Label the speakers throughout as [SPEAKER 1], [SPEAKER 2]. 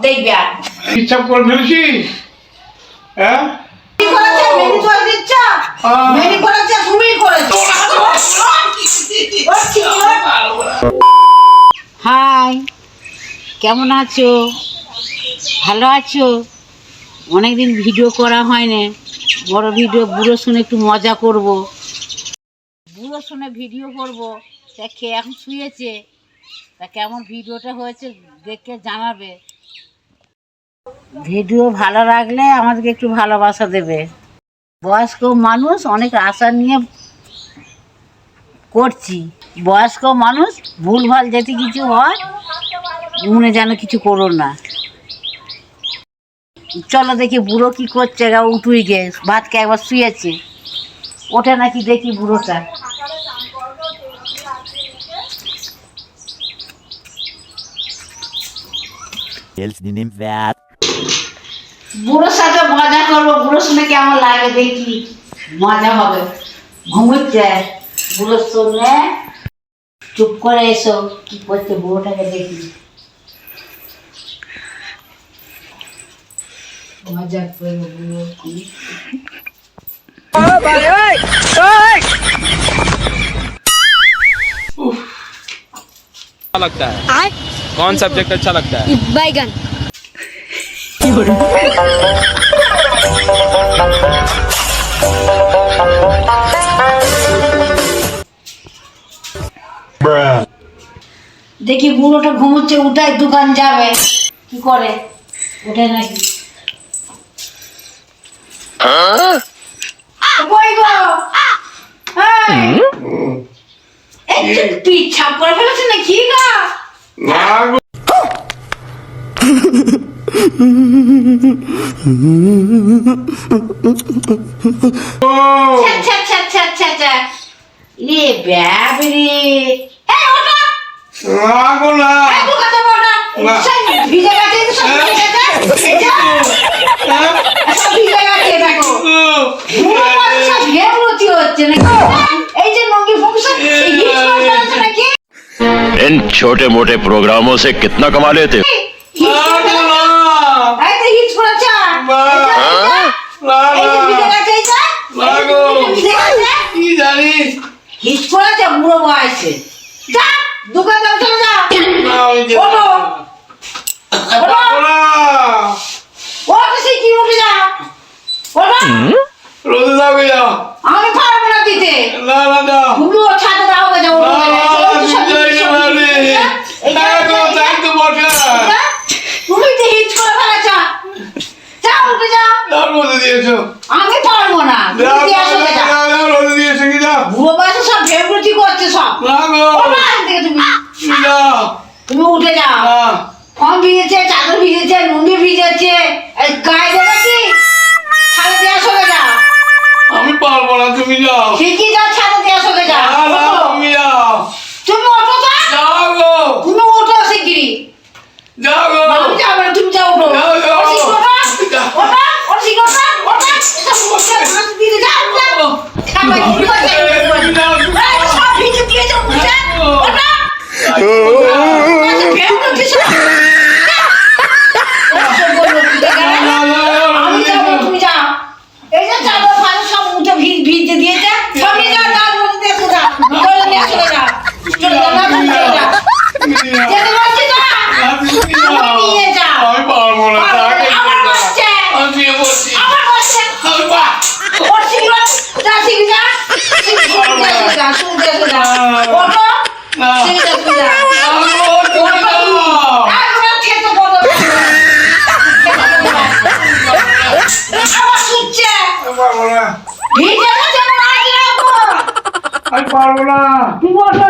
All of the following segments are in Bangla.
[SPEAKER 1] দেখবে আর।
[SPEAKER 2] ইচ্ছা করে ফেলেছি হ্যাঁ?
[SPEAKER 1] কি করে। হাই কেমন আছো? ভালো আছো? অনেকদিন ভিডিও করা হয় না বড় ভিডিও বুড়ো শুনে একটু মজা করব। বুড়ো শুনে ভিডিও করব। তা খেয়ে এখন শুয়েছে? তা কেমন ভিডিওটা হয়েছে দেখে জানাবে। ভিডিও ভালো লাগলে আমাদেরকে একটু ভালোবাসা দেবে। বয়স্ক মানুষ অনেক আশা নিয়ে করছি। বয়স্ক মানুষ ভুলভাল যদি কিছু হয়, মনে যেন কিছু করো না। চলো দেখি বুড়ো কি করছে গা উঠুই গে ভাতকে একবার শুয়েছে। ওঠে নাকি দেখি বুড়োটা।
[SPEAKER 3] Eles nem vet.
[SPEAKER 1] বুড়োর সাথে মজা করবো বুড়ো শুনে কেমন লাগে দেখি মজা হবে ঘুমোচ্ছে বুড়োর সঙ্গে চুপ করে এসো কি করছে বুড়োটাকে দেখি মজা করবো বুড়ো কি
[SPEAKER 4] अच्छा लगता है कौन सब्जेक्ट अच्छा लगता है
[SPEAKER 5] बैगन
[SPEAKER 1] দেখি বুড়োটা ঘুমোচ্ছে উঠায় দোকান যাবে। কি করে? উঠে নাকি? যে পিচ্ছাপ করে ফেলেছে না কি গো রে ব্যাব রে এই ওটা
[SPEAKER 2] না গো না।
[SPEAKER 1] এই দোকানে ওটা
[SPEAKER 2] না।
[SPEAKER 1] সব ভিজে গেছে এই সব ভিজে গেছে এই যা, সব ভিজে গেছে দেখো বুড়ো মানুষ সব ঘেমরতি হচ্ছে নাকি এই যে নঙ্গি ফুংশন এই হিট করে ফেলেছে নাকি
[SPEAKER 6] इन छोटे मोटे प्रोग्रामों से कितना कमा लेते
[SPEAKER 1] বয়সে যা দোকানে চলে যা। ওঠো। ওঠো। সেই কি উঠে যা? ওঠো।
[SPEAKER 2] রোদে যাবে যা।
[SPEAKER 1] আমি পারব না দিতে।
[SPEAKER 2] না, না, না।
[SPEAKER 1] ও ছাদে দাও গে যাও
[SPEAKER 2] গো।
[SPEAKER 1] তুমি যে হিট করে ফেলেছ। যা উঠে যা
[SPEAKER 2] যাও।
[SPEAKER 1] আমি পারব না
[SPEAKER 2] যাও,
[SPEAKER 1] তুমি দিয়ে
[SPEAKER 2] যাও,
[SPEAKER 1] আসো গে যা
[SPEAKER 2] যাও, যাও, রোদে দিয়েছ কি যাও।
[SPEAKER 1] বুড়ো বয়সে সব ভেবরুটি করছে সব
[SPEAKER 2] না গো,
[SPEAKER 1] ওঠো এখান থেকে তুমি
[SPEAKER 2] যাও।
[SPEAKER 1] উঠে যাও। ফর্ম ভিজেছে চাদর ভিজেছে লুঙ্গি ভিজেছে এই গায়ে দেবে কি ছাদে দিয়ে আসো গে
[SPEAKER 2] আমি পারব না তুমি যাও
[SPEAKER 1] ঠিকই যাও ছাদে
[SPEAKER 2] দেওয়া
[SPEAKER 1] ওঠো।
[SPEAKER 2] যাও
[SPEAKER 1] তুমি ওঠো যা
[SPEAKER 2] যাও গো
[SPEAKER 1] তুমি ওঠো শিগগিরি
[SPEAKER 2] যাও গো
[SPEAKER 1] আমি যাব না, তুমি যাও ওঠো
[SPEAKER 2] যাও, যাও।
[SPEAKER 1] ওঠো, শিগগিরি ওঠো।
[SPEAKER 2] যাও।
[SPEAKER 1] ওঠো, ওঠো, শিগগিরি ওঠো, ওঠো। সব বসে ভাত দিয়ে যাও, যাও। খাবার কি করছে? এই, সব ভিজে দিয়েছে, উঠে, ওঠো। আচ্ছা, ফের উঠছি সব। সব বলল, উঠে গেলে। আমি যাব, তুমি যাও। এই যে চাদর ফাদর সব উঠে ভি- ভিজে দিয়েছে, সব নিয়ে যাও, যাও, বলে দিয়ে এসো, যাও। চলে নিয়ে চলে যাও। চলে যাও, না, তুমি চলে যাও। যেতে বলছি তো না? আমাকে নিয়ে যাও।
[SPEAKER 2] আমি পারব না তাকে
[SPEAKER 1] আমার বসছে।
[SPEAKER 2] আমি বিয়ে করছি
[SPEAKER 1] আমার বসছে।
[SPEAKER 2] আমি পা-
[SPEAKER 1] ওর সিগারেট, যা সিগারেট, সিগারেট, যা সিগারেট, শুনতে শোনা। ওঠো,
[SPEAKER 2] না।
[SPEAKER 1] Cigarette, cigarette.
[SPEAKER 2] আমি ওর তুমি যাও।
[SPEAKER 1] তারপরে খেতে বলো। আমার শুচ্ছে।
[SPEAKER 2] আমি পারব না
[SPEAKER 1] তুমি ওঠো।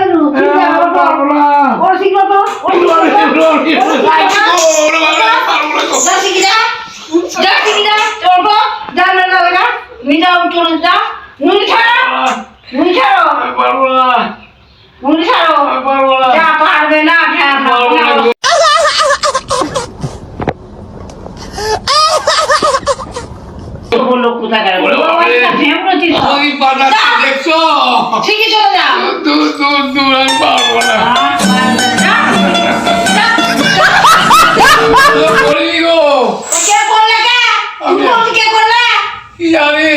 [SPEAKER 2] পারব না
[SPEAKER 1] ওর সিগারেট, ওর সিগারেট। যা সিগারেট, যা ওঠো, যা না, না, না, মিটাও, চলে যা। মুনি ছাড়ো। মুনি ছাড়ো।
[SPEAKER 2] আমি পারব না।
[SPEAKER 1] মুনি ছাড়ো।
[SPEAKER 2] আমি পারব না।
[SPEAKER 1] যা পারবে না ধ্যান
[SPEAKER 2] পারব না।
[SPEAKER 1] বলল কোথাকার?
[SPEAKER 2] ওই পাতা দেখছ?
[SPEAKER 1] ঠিকই চলে যাও
[SPEAKER 2] দূর দূর দূর আমি পারব না।
[SPEAKER 1] জানি?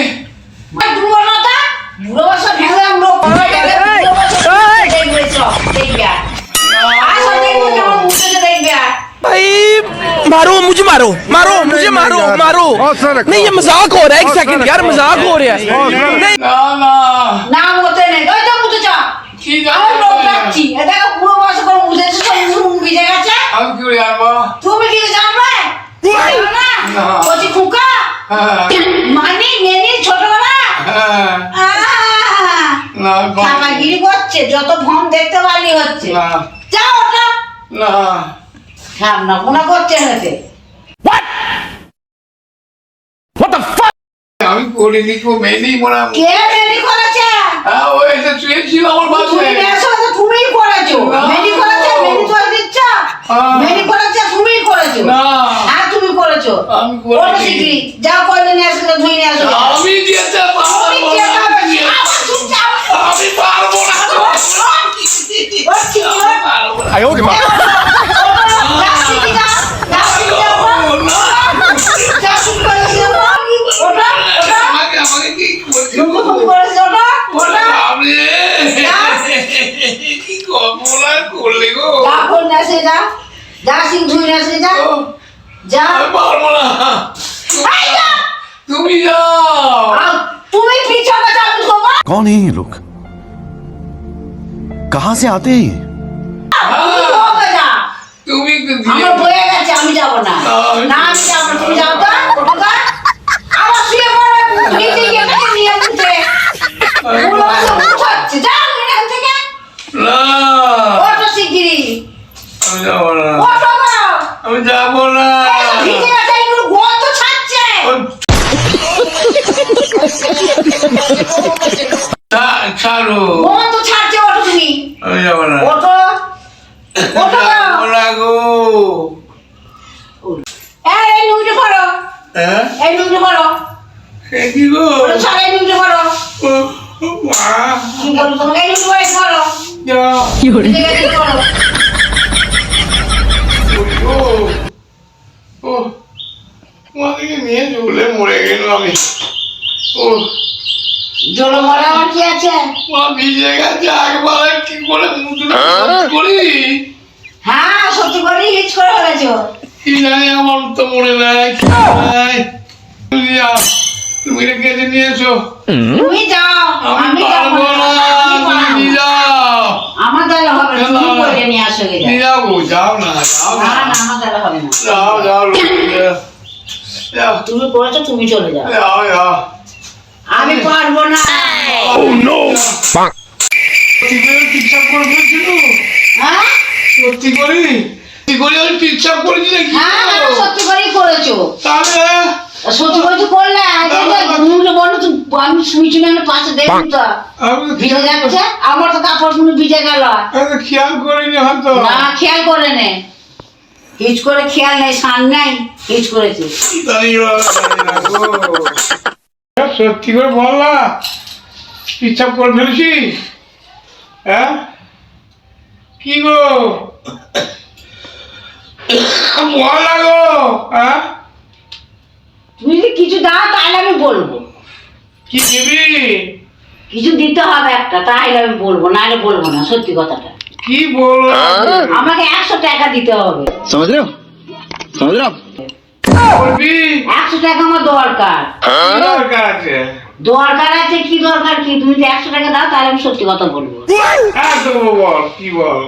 [SPEAKER 5] मारो मुझे मारो मारो मुझे मारो मारो नहीं ये मजाक हो रहा है एक सेकंड यार मजाक हो रहा है नहीं
[SPEAKER 2] না না
[SPEAKER 1] না মতে নেই ওই তো মুতে চা
[SPEAKER 2] কি
[SPEAKER 1] আমি লোক
[SPEAKER 2] জানো
[SPEAKER 1] ডাকছি এ দেখো পুরো বয়স করে মুতেছে সব মুখ ভিজে গেছে
[SPEAKER 2] আমি কি করে জানবো
[SPEAKER 1] তুমি কি জানবে জানো না
[SPEAKER 2] না।
[SPEAKER 1] বলছি খুকা
[SPEAKER 2] হ্যাঁ
[SPEAKER 1] মানি মেনি ছোটবেলা
[SPEAKER 2] হ্যাঁ
[SPEAKER 1] আহ!
[SPEAKER 2] না গো-
[SPEAKER 1] খামাগিরি করছে যত ভম দেখতে পারলি হচ্ছে
[SPEAKER 2] না
[SPEAKER 1] যাও ওটা
[SPEAKER 2] না
[SPEAKER 1] সামনা করছে হেতে
[SPEAKER 2] আমি করিনি কো মেনি মনে
[SPEAKER 1] কে মেনি করেছে?
[SPEAKER 2] হ্যাঁ ওই যে শুয়েছিল আমার পাশে।
[SPEAKER 1] তুমি করেছ। মেনি করেছে মেনি তো দিচ্ছ?
[SPEAKER 2] হ্যাঁ।
[SPEAKER 1] মেনি করেছে তুমিই করেছ?
[SPEAKER 2] না।
[SPEAKER 1] হ্যাঁ তুমি করেছ?
[SPEAKER 2] আমি
[SPEAKER 1] শিখি যাও করে নিয়ে আসলে ধুই নিয়ে আসো
[SPEAKER 2] আমি যেতে পারব
[SPEAKER 1] তুমি
[SPEAKER 2] না।
[SPEAKER 1] কে পাবে? আবার চুপচাপ।
[SPEAKER 2] আমি পারব না
[SPEAKER 1] ও শিখি, ও।
[SPEAKER 2] পারব না।
[SPEAKER 1] যাও শিখি, যাও। যাও শিখি, যাও।
[SPEAKER 2] পারব না।
[SPEAKER 1] যাও শিখি করে দিও। ওটা, ওটা।
[SPEAKER 2] আমাকে আমাকে কি করছ?
[SPEAKER 1] তুমি তুমি করেছ ওটা?
[SPEAKER 2] ওরে
[SPEAKER 1] ওটা।
[SPEAKER 2] বাপরে।
[SPEAKER 1] যা।
[SPEAKER 2] কি কর্মরা করলে গো
[SPEAKER 1] যা করে নিয়ে আসে, যা। যা শিখি, ধুই নিয়ে আসে, যা।
[SPEAKER 2] ও,
[SPEAKER 1] যা।
[SPEAKER 2] আমি পারবো না
[SPEAKER 1] এই যা।
[SPEAKER 2] তুমি যাও
[SPEAKER 1] আর তুমি পিছনে যাবে তোমার
[SPEAKER 7] कौन है ये लोग कहां से आते हैं ये
[SPEAKER 1] তুমি হোকে যা
[SPEAKER 2] তুমি
[SPEAKER 1] আমার বয়ে গেছে আমি যাব না
[SPEAKER 2] না, আমি-
[SPEAKER 1] না আমি যাব না তুমি যাও তো বাবা আবার শুয়ে পড়ে ভিজে গিয়ে
[SPEAKER 2] কি
[SPEAKER 1] করো
[SPEAKER 2] মা।
[SPEAKER 1] কি করে
[SPEAKER 2] ও তোমাকে নিয়ে চলে মরে গেল আমি। ও
[SPEAKER 1] জল মরা আমার কি আছে।
[SPEAKER 2] মা ভিজে গেছে একবার কি করে মুখে করি?
[SPEAKER 1] হ্যাঁ সত্যি করে হিচ করে ফেলেছো।
[SPEAKER 2] কি জানি আমার তো মনে নাই তুমি যাও তুমি রেখে নিয়ে
[SPEAKER 1] তুমি যাও
[SPEAKER 2] আমি পারব না তুমি। যাও।
[SPEAKER 1] আমার দ্বারা হবে না তুমি করে নিয়ে আসো গে
[SPEAKER 2] যাও গো, যাও না যাও
[SPEAKER 1] না।
[SPEAKER 2] না
[SPEAKER 1] না আমার দ্বারা হবে না।
[SPEAKER 2] যাও যাও
[SPEAKER 1] তুমি করেছ তুমি চলে যাও।
[SPEAKER 2] যাও যাও।
[SPEAKER 1] আমি পারব না।
[SPEAKER 2] সত্যি করে পিচ্ছাপ করে ফেলছিল
[SPEAKER 1] হ্যাঁ?
[SPEAKER 2] সত্যি করে সত্যি করে আমি পিচ্ছাপ করেছি নাকি
[SPEAKER 1] হ্যাঁ হ্যাঁ, সত্যি করেই করেছ।
[SPEAKER 2] তাহলে
[SPEAKER 1] সত্যি করে তো করলে ঘুমলে বলো তো আমি শুয়েছি না পাশে দেখুন তো। ভিজে যাচ্ছে আমার তো কাপড়গুলো ভিজে গেল।
[SPEAKER 2] খেয়াল করিনি হয়তো।
[SPEAKER 1] না খেয়াল করে নে। হিচ করে খেয়াল নেই সান নেই হিচ করেছে
[SPEAKER 2] দাঁড়িয়ে দাঁড়িয়ে না গো। সত্যি করে বললা ইচ্ছা করে ফেলছিস? হ্যাঁ? কি গো? গো। হ্যাঁ?
[SPEAKER 1] তুমি যদি কিছু দাও তাহলে আমি বলব।
[SPEAKER 2] কি দিবি?
[SPEAKER 1] কিছু দিতে হবে একটা তাহলে আমি বলব নাহলে বলব না সত্যি কথাটা।
[SPEAKER 2] কি বলব?
[SPEAKER 1] আমাকে একশো টাকা দিতে হবে।
[SPEAKER 7] সমাজ
[SPEAKER 2] সমাজ
[SPEAKER 1] একশো টাকা আমার দরকার।
[SPEAKER 2] দরকার আছে?
[SPEAKER 1] দরকার আছে কি দরকার কি? তুমি যদি একশো টাকা দাও তাহলে আমি সত্যি কথা বলব।
[SPEAKER 2] হ্যাঁ বল কি বল?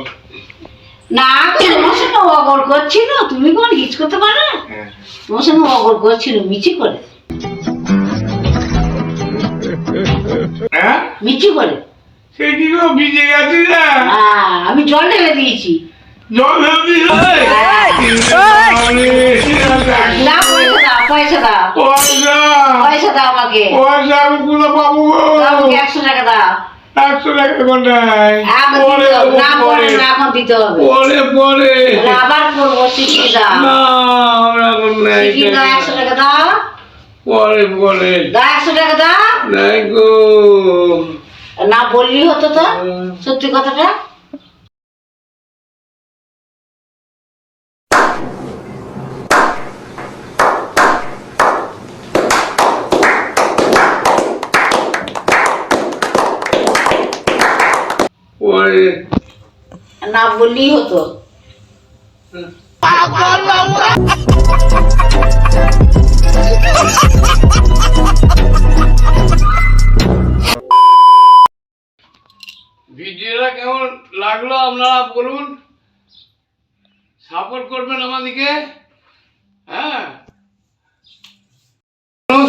[SPEAKER 1] না তোমার সঙ্গে অগর করছিল তুমি কোন হিচ করতে পারো
[SPEAKER 2] হ্যাঁ।
[SPEAKER 1] তোমার সঙ্গে অগর করছিল মিচি করে।
[SPEAKER 2] হ্যাঁ?
[SPEAKER 1] মিচি করে।
[SPEAKER 2] সে কি গো ভিজে গেছি না?
[SPEAKER 1] হ্যাঁ, আমি জল ঢেলে দিয়েছি। পয়সা দাও পয়সা দাও।
[SPEAKER 2] পয়সা
[SPEAKER 1] পয়সা দাও আমাকে।
[SPEAKER 2] পয়সা আমি কোথাও পাবো।
[SPEAKER 1] আমাকে একশো টাকা দাও।
[SPEAKER 2] একশো টাকা কোনটায় পরে
[SPEAKER 1] দিতে হবে। না
[SPEAKER 2] দেবো,
[SPEAKER 1] পরে
[SPEAKER 2] পরে
[SPEAKER 1] না এখন দিতে হবে।
[SPEAKER 2] পরে পরে।
[SPEAKER 1] আবার করব শিখিয়ে দাও।
[SPEAKER 2] না আমরা এখন নাই।
[SPEAKER 1] শিখিয়ে দাও একশো টাকা দাও।
[SPEAKER 2] পরে পরে।
[SPEAKER 1] দাও একশো টাকা দাও।
[SPEAKER 2] নাই গো।
[SPEAKER 1] না বললি হতো তো সত্যি কথাটা।
[SPEAKER 2] পরে
[SPEAKER 1] না বললেই হতো।
[SPEAKER 2] ভিডিওটা কেমন লাগল আপনারা বলুন? সাপোর্ট করবেন আমাদেরকে? হ্যাঁ?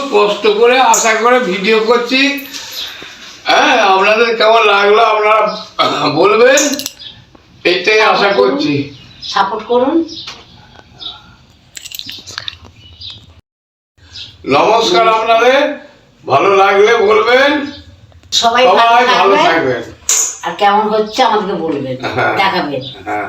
[SPEAKER 2] স্পষ্ট করে আশা করে ভিডিও করছি। হ্যাঁ আপনাদের কেমন লাগল? আপনারা বলবেন? এটাই আশা করছি।
[SPEAKER 1] সাপোর্ট করুন।
[SPEAKER 2] নমস্কার আপনাদের। ভালো লাগলে বলবেন।
[SPEAKER 1] সবাই ভালো
[SPEAKER 2] থাকবেন।
[SPEAKER 1] আর কেমন হচ্ছে আমাদেরকে বলবেন।
[SPEAKER 2] হ্যাঁ।
[SPEAKER 1] দেখাবেন।
[SPEAKER 2] হ্যাঁ।